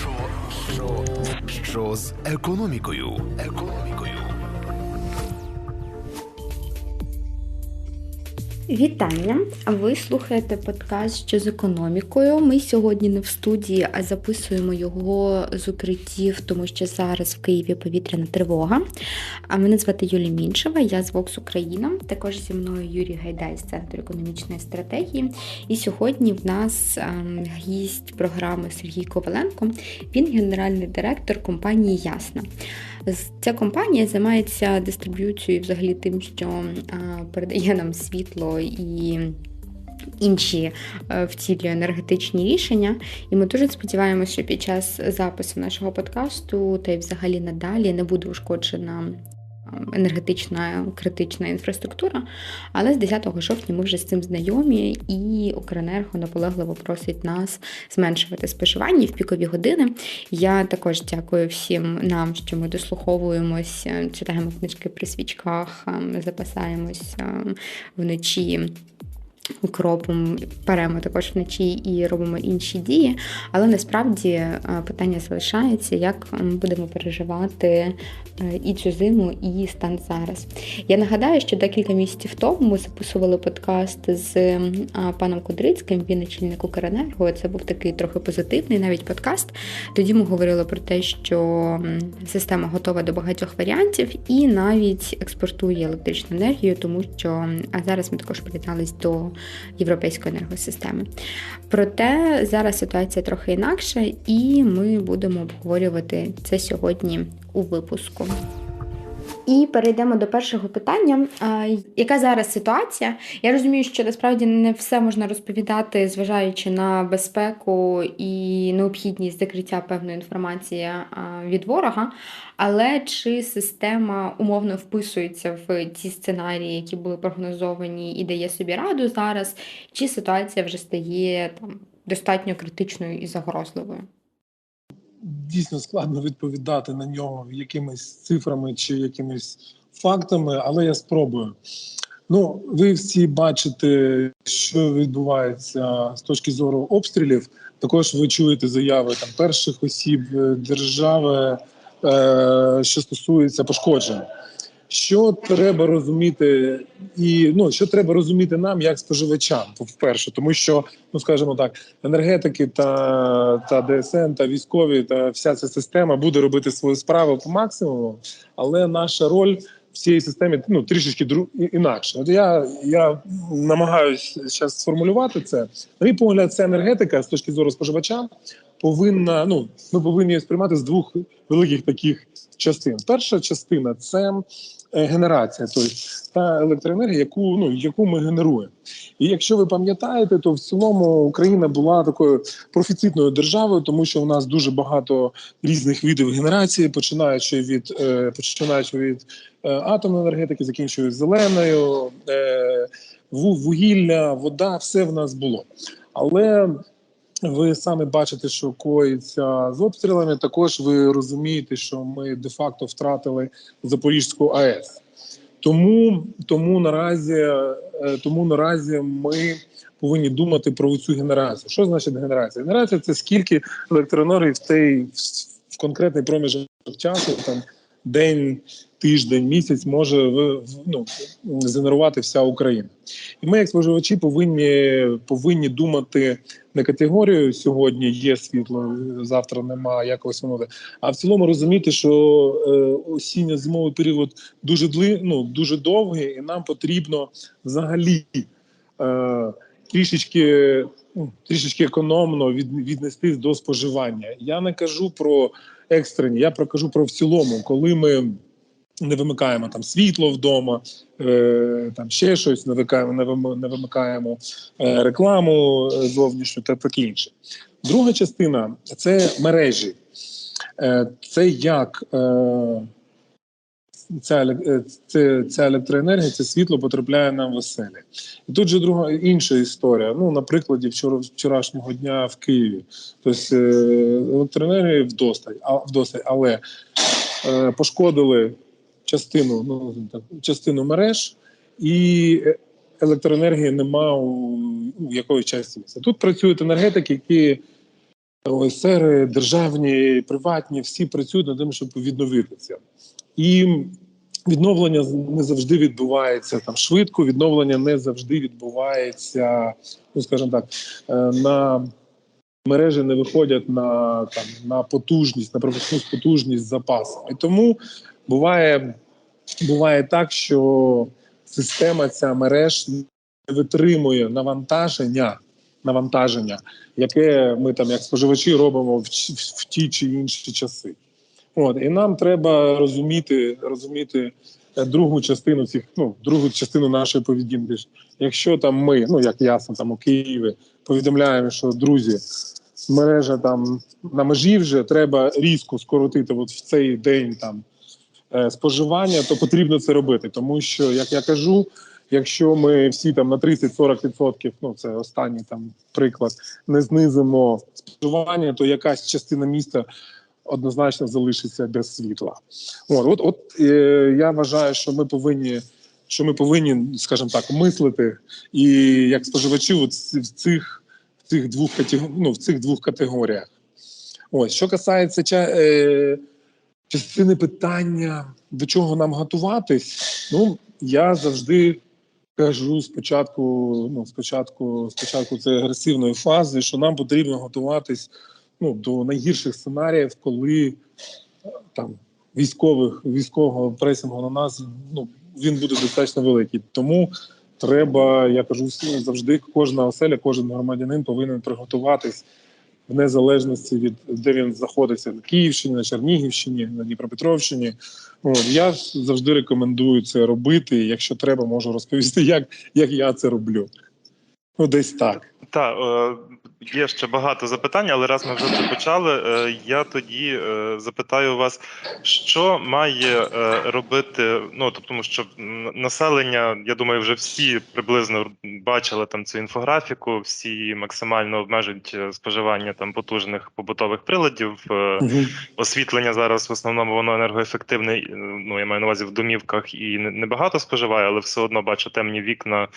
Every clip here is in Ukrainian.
Що, що, що з економікою? Економікою. Вітання! Ви слухаєте подкаст що з економікою. Ми сьогодні не в студії, а записуємо його з укриттів, тому що зараз в Києві повітряна тривога. А мене звати Юлія Міншева, я з Vox Україна. Також зі мною Юрій Гайдай з Центру економічної стратегії. І сьогодні в нас ем, гість програми Сергій Коваленко. Він генеральний директор компанії Ясна. Ця компанія займається дистриб'юцією, взагалі тим, що передає нам світло і. Інші е, втілює енергетичні рішення, і ми дуже сподіваємося, що під час запису нашого подкасту та й взагалі надалі не буде ушкоджена енергетична критична інфраструктура. Але з 10 жовтня ми вже з цим знайомі, і Укренерго наполегливо просить нас зменшувати споживання в пікові години. Я також дякую всім нам, що ми дослуховуємося, читаємо книжки при свічках, ем, запасаємось ем, вночі укропом беремо також вночі і робимо інші дії. Але насправді е, питання залишається, як ми будемо переживати е, і цю зиму, і стан зараз. Я нагадаю, що декілька місяців тому ми записували подкаст з е, паном Кудрицьким, він очільник Укренерго. Це був такий трохи позитивний навіть подкаст. Тоді ми говорили про те, що система готова до багатьох варіантів і навіть експортує електричну енергію, тому що а зараз ми також приєднались до європейської енергосистеми. Проте зараз ситуація трохи інакша, і ми будемо обговорювати це сьогодні у випуску. І перейдемо до першого питання. Яка зараз ситуація? Я розумію, що насправді не все можна розповідати, зважаючи на безпеку і необхідність закриття певної інформації від ворога. Але чи система умовно вписується в ті сценарії, які були прогнозовані, і дає собі раду зараз, чи ситуація вже стає там достатньо критичною і загрозливою? Дійсно складно відповідати на нього якимись цифрами чи якимись фактами, але я спробую. Ну, ви всі бачите, що відбувається з точки зору обстрілів. Також ви чуєте заяви там перших осіб е, держави, е, що стосується пошкоджень. Що треба розуміти, і ну що треба розуміти нам, як споживачам, вперше, тому що ну скажімо так, енергетики та та ДСН та військові та вся ця система буде робити свою справу по максимуму, але наша роль в цій системі ну трішечки дру інакше. От я я намагаюся зараз сформулювати це. На мій погляд, це енергетика з точки зору споживача повинна. Ну ми повинні сприймати з двох великих таких частин. Перша частина це Е, генерація, тобто та електроенергія, яку ну яку ми генеруємо. І якщо ви пам'ятаєте, то в цілому Україна була такою профіцитною державою, тому що у нас дуже багато різних видів генерації, починаючи від е, починаючи від е, атомної енергетики, закінчуючи зеленою, вугілля, вода, все в нас було. Але ви самі бачите, що коїться з обстрілами. Також ви розумієте, що ми де-факто втратили Запорізьку АЕС. Тому тому наразі е, тому наразі ми повинні думати про цю генерацію. Що значить генерація? Генерація це скільки електроенергії в в конкретний проміжок часу, там день, тиждень, місяць може ну, згенерувати вся Україна. І ми, як споживачі, повинні повинні думати не категорію сьогодні є світло, завтра немає, якось воно. А в цілому розуміти, що е, осінньо-зимовий період дуже дли, ну, дуже довгий, і нам потрібно взагалі е, трішечки. Ну, трішечки економно від, віднестись до споживання. Я не кажу про екстрені, я прокажу про в цілому, коли ми не вимикаємо там світло вдома, е, там ще щось, не вимикаємо, не вимикаємо е, рекламу е, зовнішню та таке інше. Друга частина це мережі, е, це як е, ця е, ця електроенергія, це світло потрапляє нам в оселі. І тут же друга інша історія. Ну, на прикладі вчора, вчорашнього дня в Києві. Тобто е, електроенергії вдосталь, а вдосталь, але е, пошкодили частину ну так, частину мереж, і електроенергії нема у, у якоїсь часті місця. Тут працюють енергетики, які ОСР, державні, приватні, всі працюють над тим, щоб відновитися. І відновлення не завжди відбувається там швидко, відновлення не завжди відбувається, ну скажімо так, е, на мережі не виходять на там на потужність, на пропускну потужність з запасом. І тому буває, буває так, що система ця мереж не витримує навантаження. Навантаження, яке ми там, як споживачі, робимо в, в, в ті чи інші часи. От і нам треба розуміти, розуміти е, другу частину цих, ну другу частину нашої поведінки. Якщо там ми, ну як ясно, там у Києві повідомляємо, що друзі, мережа там на межі вже треба різко скоротити от в цей день там е, споживання, то потрібно це робити, тому що як я кажу. Якщо ми всі там на 30-40%, ну це останній там приклад, не знизимо споживання, то якась частина міста однозначно залишиться без світла. От, от, от е, я вважаю, що ми повинні, що ми повинні, скажімо так, мислити і як споживачі, от в цих в цих двох ну, в цих двох категоріях. Ось що касається е, частини питання, до чого нам готуватись, ну я завжди. Кажу спочатку, ну спочатку, спочатку це агресивної фази, що нам потрібно готуватись ну, до найгірших сценаріїв, коли там військових військового пресингу на нас ну він буде достатньо великий. Тому треба, я кажу, завжди кожна оселя, кожен громадянин повинен приготуватись в незалежності від де він знаходиться на Київщині, на Чернігівщині, на Дніпропетровщині. От, я завжди рекомендую це робити. Якщо треба, можу розповісти, як, як я це роблю. Ну, десь так. Так, е, є ще багато запитань, але раз ми вже це почали, е, я тоді е, запитаю вас, що має робити, ну тобто, тому що населення, я думаю, вже всі приблизно бачили там цю інфографіку, всі максимально обмежують споживання там потужних побутових приладів. Угу. Освітлення зараз в основному воно енергоефективне. Ну я маю на увазі в домівках і небагато споживає, але все одно бачу темні вікна.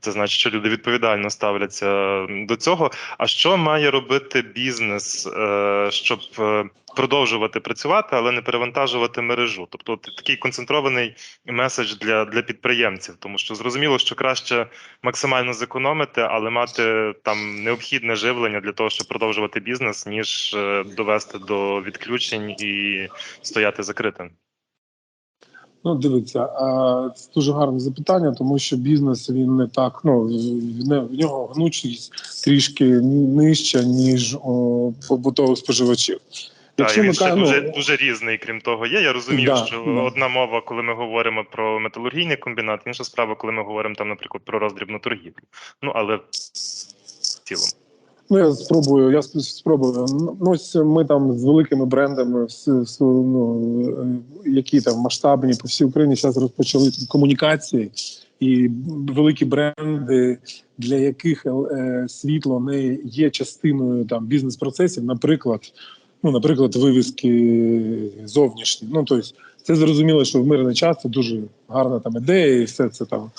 Це значить, що люди відповідально ставляться до цього. А що має робити бізнес, е, щоб е, продовжувати працювати, але не перевантажувати мережу? Тобто, такий концентрований меседж для для підприємців, тому що зрозуміло, що краще максимально зекономити, але мати там необхідне живлення для того, щоб продовжувати бізнес, ніж е, довести до відключень і стояти закритим. Ну, дивіться, це дуже гарне запитання, тому що бізнес він не так. Ну в нього гнучність трішки нижча ніж у побутових споживачів. Якщо він ще дуже ну, дуже різний, крім того, є. Я розумію, да, що да. одна мова, коли ми говоримо про металургійний комбінат, інша справа, коли ми говоримо там, наприклад, про роздрібну торгівлю. Ну але в цілому. Ну, я спробую, я спробую. Ну, ось ми там з великими брендами, ну, які там масштабні по всій Україні, зараз розпочали комунікації і великі бренди, для яких е, світло не є частиною там бізнес-процесів, наприклад, ну, наприклад, вивіски зовнішні. Ну, тобто, це зрозуміло, що в мирний час це дуже гарна там ідея, і все це там,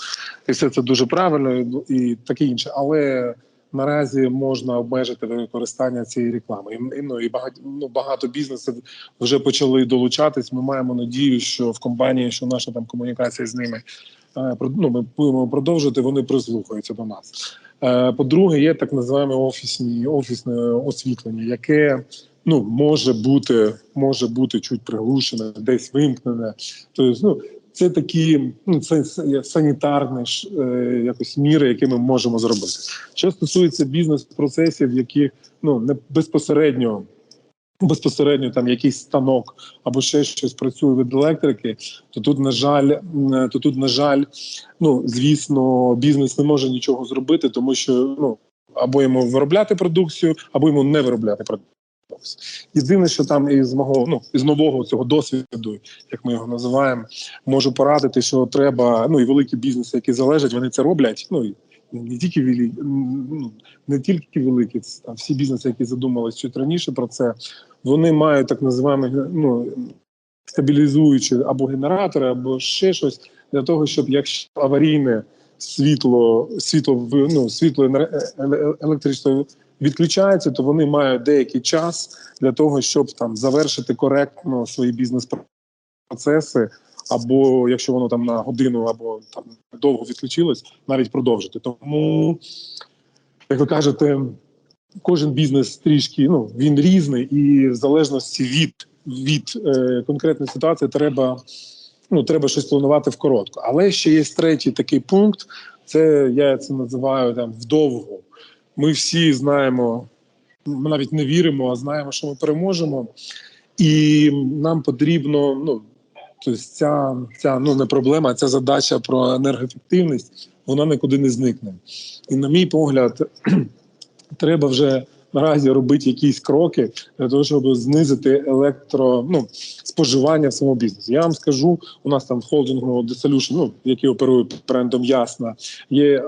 і все це дуже правильно, і таке інше. Але наразі можна обмежити використання цієї реклами. І ну і багато ну, багато бізнесів вже почали долучатись. Ми маємо надію, що в компанії, що наша там комунікація з ними е, ну, ми будемо продовжувати. Вони прислухаються до нас. Е, по-друге, є так називаємо офісні офісне освітлення, яке ну може бути може бути чуть приглушене, десь вимкнене. Тобто, ну це такі ну це санітарні е, якось міри, які ми можемо зробити. Що стосується бізнес-процесів, які ну не безпосередньо. Безпосередньо там якийсь станок або ще щось працює від електрики, то тут на жаль, то тут на жаль, ну звісно, бізнес не може нічого зробити, тому що ну або йому виробляти продукцію, або йому не виробляти продукцію. Єдине, що там із мого ну із нового цього досвіду, як ми його називаємо, можу порадити, що треба. Ну і великі бізнеси, які залежать, вони це роблять. Ну і не тільки великі, ну, не тільки великі, а всі бізнеси, які задумались чуть раніше про це, вони мають так називаємо ну, стабілізуючі або генератори, або ще щось для того, щоб якщо аварійне світло, світло ну, світло електричне відключаються, то вони мають деякий час для того, щоб там завершити коректно свої бізнес-процеси, або якщо воно там на годину або там довго відключилось, навіть продовжити. Тому, як ви кажете, кожен бізнес трішки ну він різний, і в залежності від від е, конкретної ситуації треба ну треба щось планувати в коротко. Але ще є третій такий пункт. Це я це називаю там вдовго. Ми всі знаємо, ми навіть не віримо, а знаємо, що ми переможемо, і нам потрібно ну. Тобто ця ця ну не проблема, ця задача про енергоефективність, вона нікуди не зникне. І, на мій погляд, треба вже наразі робити якісь кроки для того, щоб знизити електро ну, споживання в самому бізнесі. Я вам скажу, у нас там в холдингу Desolution, ну, який оперує брендом Ясна, є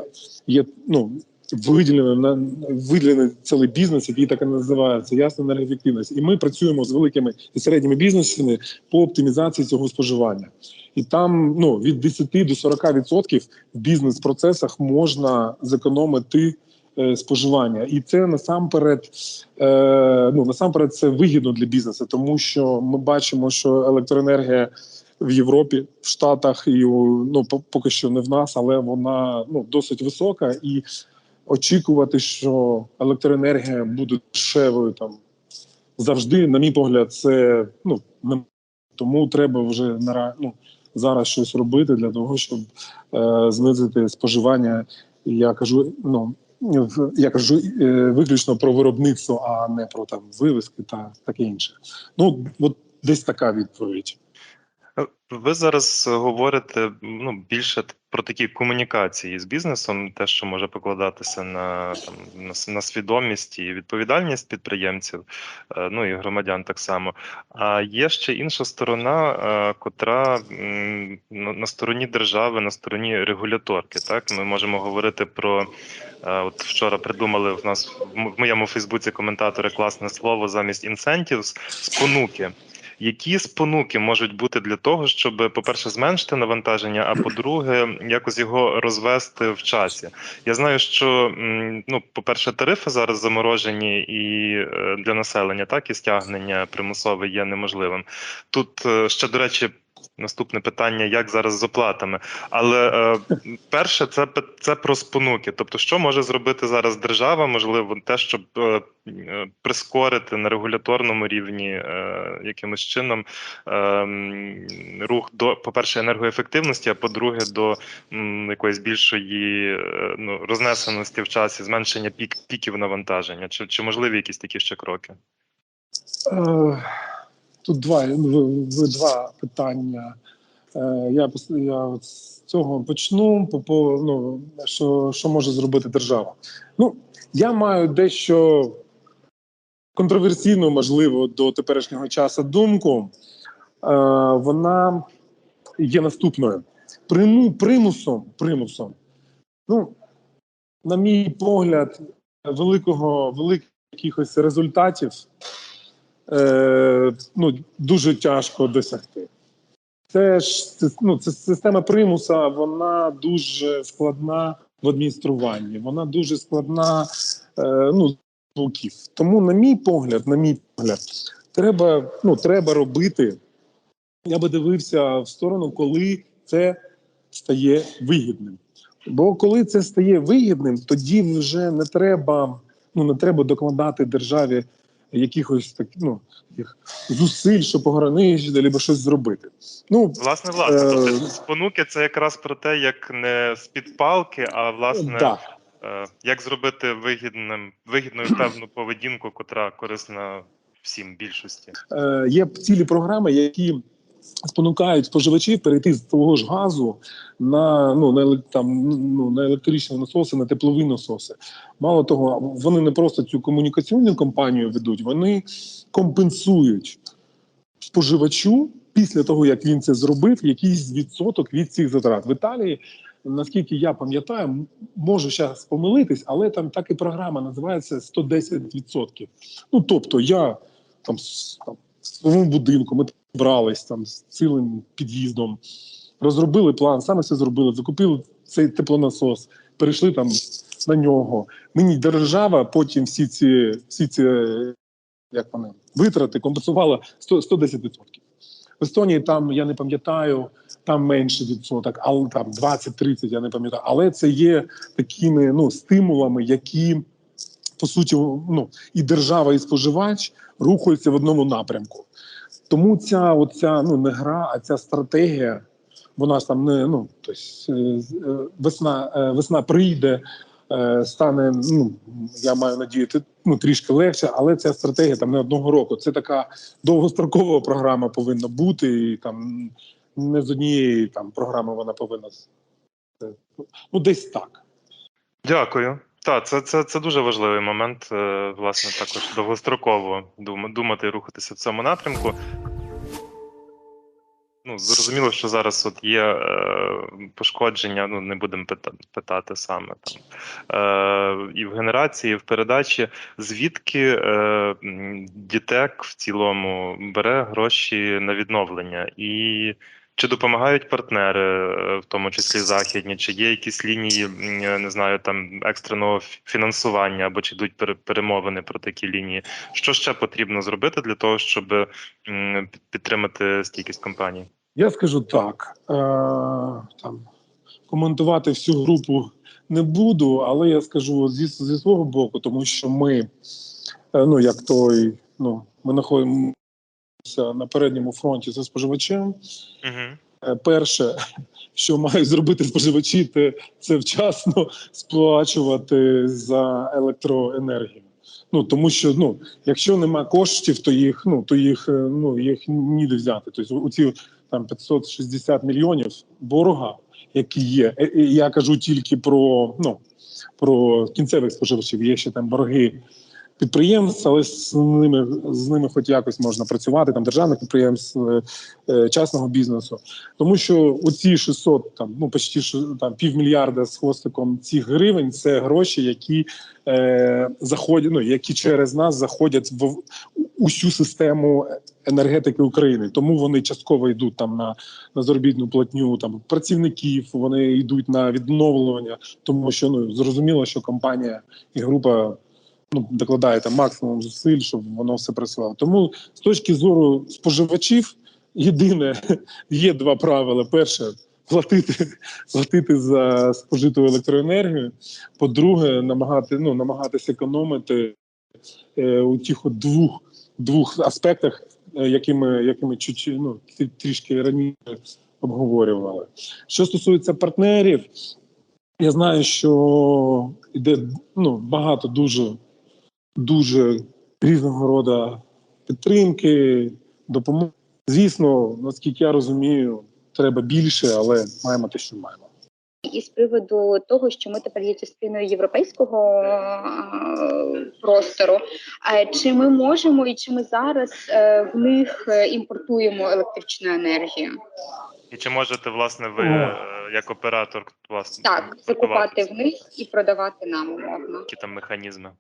є ну. Виділено на виділений цілий бізнес, який так і називається ясна енергоефективність. І ми працюємо з великими і середніми бізнесами по оптимізації цього споживання. І там ну від 10 до 40% в бізнес-процесах можна зекономити Е, споживання, і це насамперед, е, ну насамперед, це вигідно для бізнесу, тому що ми бачимо, що електроенергія в Європі, в Штатах і ну поки що не в нас, але вона ну досить висока, і очікувати, що електроенергія буде дешевою там завжди, на мій погляд, це ну тому треба вже на ну, зараз щось робити для того, щоб е, знизити споживання. Я кажу, ну я кажу е, виключно про виробництво, а не про там вивіски та таке інше. Ну от десь така відповідь. Ви зараз говорите ну більше про такі комунікації з бізнесом, те, що може покладатися на там на, на свідомість і відповідальність підприємців, е, ну і громадян так само. А є ще інша сторона, е, котра на стороні держави, на стороні регуляторки. Так, ми можемо говорити про е, от вчора придумали в нас в моєму Фейсбуці коментатори класне слово замість incentives – спонуки. Які спонуки можуть бути для того, щоб, по-перше, зменшити навантаження, а по-друге, якось його розвести в часі? Я знаю, що ну, по-перше, тарифи зараз заморожені і е, для населення, так і стягнення примусове є неможливим. Тут е, ще до речі, Наступне питання: як зараз з оплатами? Але е, перше, це це про спонуки. Тобто, що може зробити зараз держава? Можливо, те, щоб е, е прискорити на регуляторному рівні е, якимось чином е, рух до, по-перше, енергоефективності, а по-друге, до м, якоїсь більшої е, ну, рознесеності в часі, зменшення пік, піків навантаження. Чи, Чи можливі якісь такі ще кроки? Е, Тут два два питання. Е, я я з цього почну. По ну, що що може зробити держава? Ну я маю дещо контроверсійну, можливо, до теперішнього часу думку. Е, Вона є наступною. Приму, примусом, примусом. Ну, на мій погляд, великого великих якихось результатів е, ну, дуже тяжко досягти. Це ж ну, це система примуса, вона дуже складна в адмініструванні, вона дуже складна е, ну, звуків. Тому, на мій погляд, на мій погляд, треба ну, треба робити. Я би дивився в сторону, коли це стає вигідним. Бо коли це стає вигідним, тоді вже не треба ну не треба докладати державі якихось так, ну, таких зусиль, щоб пограничити, або щось зробити. Ну власне, власне, е- тобто спонуки це якраз про те, як не з-під палки, а власне. Да. Е, як зробити вигідним вигідною певну поведінку, котра корисна всім більшості? Е, Є цілі програми, які спонукають споживачів перейти з того ж газу на ну на там ну на електричні насоси, на теплові насоси. Мало того, вони не просто цю комунікаційну кампанію ведуть, вони компенсують споживачу після того, як він це зробив, якийсь відсоток від цих затрат в Італії. Наскільки я пам'ятаю, можу зараз помилитись, але там так і програма називається 110%. Ну тобто, я там, там своєму будинку ми брались там з цілим під'їздом, розробили план, саме все зробили, закупили цей теплонасос, перейшли там на нього. Мені держава потім всі ці всі ці як вони витрати компенсувала 100, 110%. В Естонії там я не пам'ятаю, там менше відсоток, але там 20-30, я не пам'ятаю. Але це є такими ну стимулами, які по суті ну і держава, і споживач рухаються в одному напрямку. Тому ця оця ну не гра, а ця стратегія. Вона ж там не ну тобто, весна, весна прийде, стане. Ну я маю надію, ну трішки легше, але ця стратегія там не одного року. Це така довгострокова програма повинна бути, і там не з однієї там програми вона повинна ну десь так. Дякую. Так, це це, це дуже важливий момент, власне, також довгостроково думати і рухатися в цьому напрямку. Ну, зрозуміло, що зараз от є е, пошкодження, ну не будемо питати, питати саме там е, і в генерації, і в передачі. Звідки е, дітек в цілому бере гроші на відновлення? І чи допомагають партнери, в тому числі західні, чи є якісь лінії, не знаю, там екстреного фінансування або чи йдуть перемовини про такі лінії? Що ще потрібно зробити для того, щоб підтримати стійкість компанії? Я скажу так: е, там коментувати всю групу не буду, але я скажу зі, зі свого боку, тому що ми, е, ну як той, ну ми знаходимося на передньому фронті за споживачем. Угу. Перше, що мають зробити споживачі, це вчасно сплачувати за електроенергію. Ну тому що ну, якщо нема коштів, то їх ну то їх ну їх ніде взяти. Тобто у ці там 560 мільйонів борга, які є. Я кажу тільки про ну про кінцевих споживачів. Є ще там борги підприємств, але з ними з ними, хоч якось можна працювати, там державних підприємств, е, е частного бізнесу, тому що оці 600, там ну почти там півмільярда з хвостиком цих гривень це гроші, які е, заходять, ну які через нас заходять в усю систему енергетики України. Тому вони частково йдуть там на на заробітну платню там працівників. Вони йдуть на відновлення, тому що ну зрозуміло, що компанія і група ну докладаєте максимум зусиль, щоб воно все працювало. Тому з точки зору споживачів, єдине є два правила: перше. Платити платити за спожиту електроенергію. По-друге, намагати ну намагатися економити е, у тих от двох двох аспектах, е, якими якими чуть ну, трішки раніше обговорювали. Що стосується партнерів, я знаю, що йде ну, багато дуже дуже різного роду підтримки, допомоги. Звісно, наскільки я розумію, треба більше, але маємо те, що маємо. І з приводу того, що ми тепер є частиною європейського простору, чи ми можемо і чи ми зараз е, в них е, імпортуємо електричну енергію? І чи можете власне ви е, як оператор власне так закупати в них і продавати нам умовно? Які там механізми?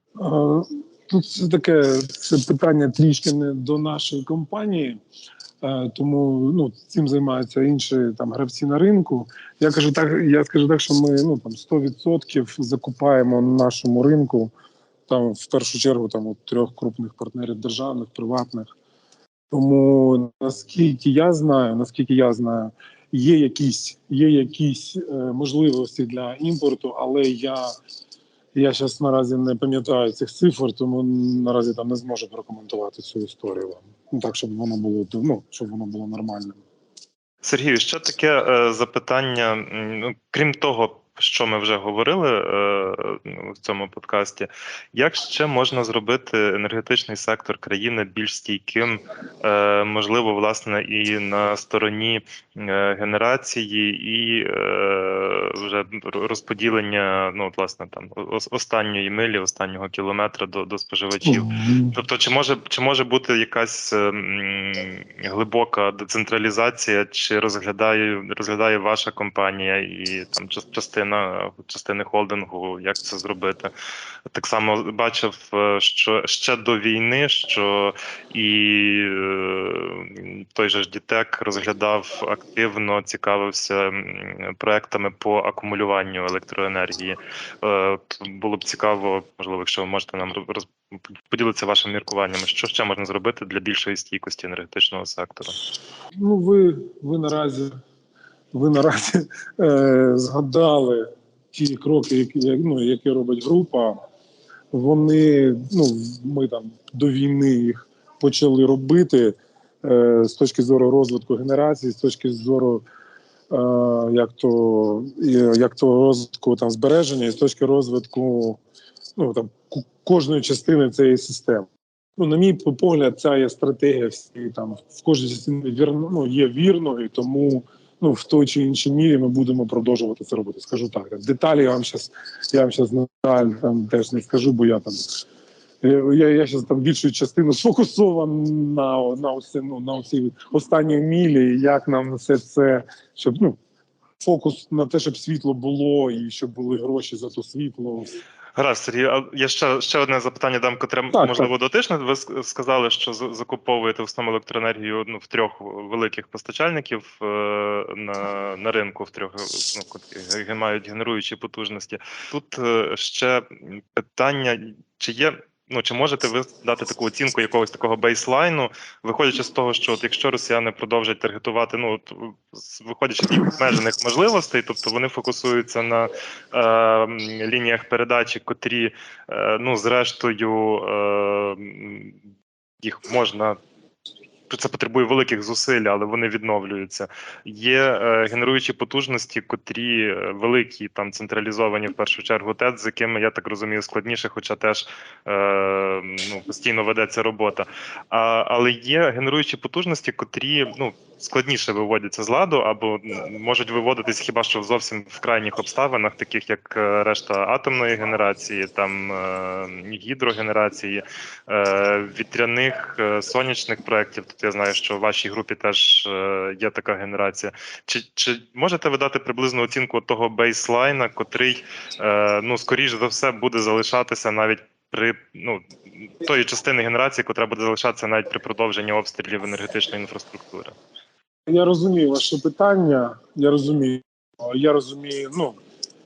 Тут це таке це питання трішки не до нашої компанії, е, тому ну цим займаються інші там гравці на ринку. Я кажу так, я скажу так, що ми ну там 100% закупаємо на нашому ринку. Там в першу чергу там у трьох крупних партнерів державних, приватних. Тому наскільки я знаю, наскільки я знаю, є якісь є якісь е, можливості для імпорту, але я я зараз наразі не пам'ятаю цих цифр, тому наразі там не зможу прокоментувати цю історію вам. Ну так, щоб воно було ну, щоб воно було нормальним. Сергію, ще таке е, запитання. Ну, крім того, що ми вже говорили е, в цьому подкасті, як ще можна зробити енергетичний сектор країни більш стійким, е, можливо, власне, і на стороні е, генерації, і вже розподілення, ну, власне, там останньої милі, останнього кілометра до до споживачів. Тобто, чи може чи може бути якась глибока децентралізація, чи розглядає розглядає ваша компанія і там частина? Частина частини холдингу, як це зробити. Так само бачив, е, що ще до війни, що і е, той же ж Дітек розглядав активно, цікавився проектами по акумулюванню електроенергії. Е, Було б цікаво, можливо, якщо ви можете нам роз- поділитися вашими міркуваннями, що ще можна зробити для більшої стійкості енергетичного сектору. Ну, ви, ви наразі, ви наразі е, згадали ті кроки, які, ну, які робить група. Вони, ну, ми там до війни їх почали робити е, з точки зору розвитку генерації, з точки зору е, як то, як то розвитку там, збереження, і з точки розвитку ну, там, кожної частини цієї системи. Ну, на мій погляд, ця є стратегія всі там в кожній частині вірно, ну, є вірною, тому ну в той чи іншій мірі ми будемо продовжувати це робити. Скажу так. Деталі я вам щас, я вам щас на жаль, там теж не скажу, бо я там я, я щас там більшу частину сфокусований на, на, оці, ну, на оці останній мілі, як нам все це, щоб ну фокус на те, щоб світло було і щоб були гроші за то світло. Гаразд, Сергій, а я ще, ще одне запитання дам, котре Так, можливо дотичне. Ви сказали, що закуповуєте в основному електроенергію ну, в трьох великих постачальників е, на, на ринку, в трьох ну, мають генеруючі потужності. Тут е, ще питання: чи є. Ну, чи можете ви дати таку оцінку якогось такого бейслайну, виходячи з того, що от якщо росіяни продовжать таргетувати, ну от виходячи з їх обмежених можливостей, тобто вони фокусуються на е, лініях передачі, котрі е, ну зрештою е, їх можна. Це потребує великих зусиль, але вони відновлюються. Є е, генеруючі потужності, котрі е, великі, там централізовані в першу чергу ТЕЦ, з якими я так розумію, складніше, хоча теж е, ну, постійно ведеться робота. А, але є генеруючі потужності, котрі ну складніше виводяться з ладу, або можуть виводитись хіба що зовсім в крайніх обставинах, таких як е, решта атомної генерації, там е, гідрогенерації, вітряних сонячних проєктів. Я знаю, що в вашій групі теж е, є така генерація. Чи, чи можете ви дати приблизну оцінку того бейслайна, котрий е, ну скоріш за все буде залишатися навіть при ну тої частини генерації, котра буде залишатися навіть при продовженні обстрілів енергетичної інфраструктури? Я розумію ваше питання. Я розумію. Я розумію, ну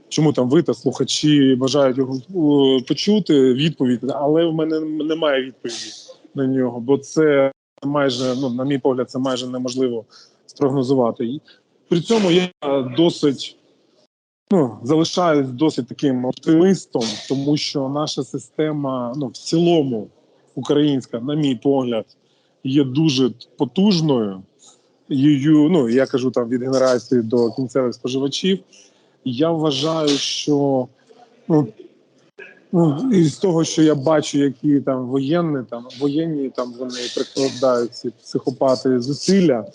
чому там ви та слухачі бажають його е, почути відповідь, але в мене немає відповіді на нього, бо це майже, ну на мій погляд, це майже неможливо спрогнозувати. При цьому я досить ну залишаюсь досить таким оптимистом, тому що наша система, ну в цілому, українська, на мій погляд, є дуже потужною її, ну я кажу там від генерації до кінцевих споживачів. Я вважаю, що ну, ну з того, що я бачу, які там воєнні, там воєнні там вони прикладають ці психопати зусилля.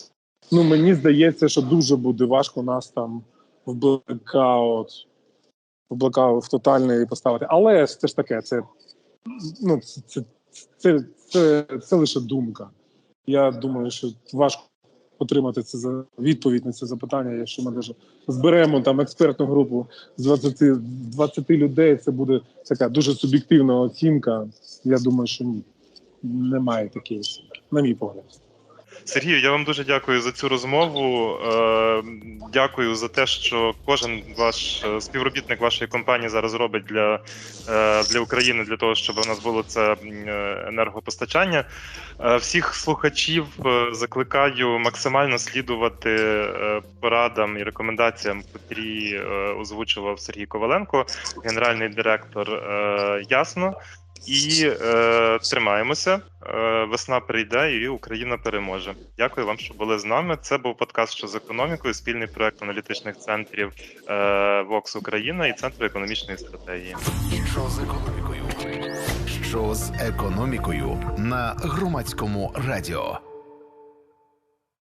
Ну мені здається, що дуже буде важко нас там в блекаут, в блекаут в тотальний поставити. Але це ж таке, це ну це, це, це, це, це лише думка. Я думаю, що важко отримати це за відповідь на це запитання. Якщо ми даже зберемо там експертну групу з 20, 20 людей, це буде така дуже суб'єктивна оцінка. Я думаю, що ні, немає такої оцінки, на мій погляд. Сергію, я вам дуже дякую за цю розмову. Е, Дякую за те, що кожен ваш е, співробітник вашої компанії зараз робить для, е, для України для того, щоб у нас було це енергопостачання. Всіх слухачів закликаю максимально слідувати порадам і рекомендаціям, котрі озвучував Сергій Коваленко, генеральний директор Ясно. І е, тримаємося. Е, весна прийде, і Україна переможе. Дякую вам, що були з нами. Це був подкаст що з економікою, спільний проект аналітичних центрів е, Вокс Україна і Центру економічної стратегії. Що з економікою? Що з економікою на громадському радіо?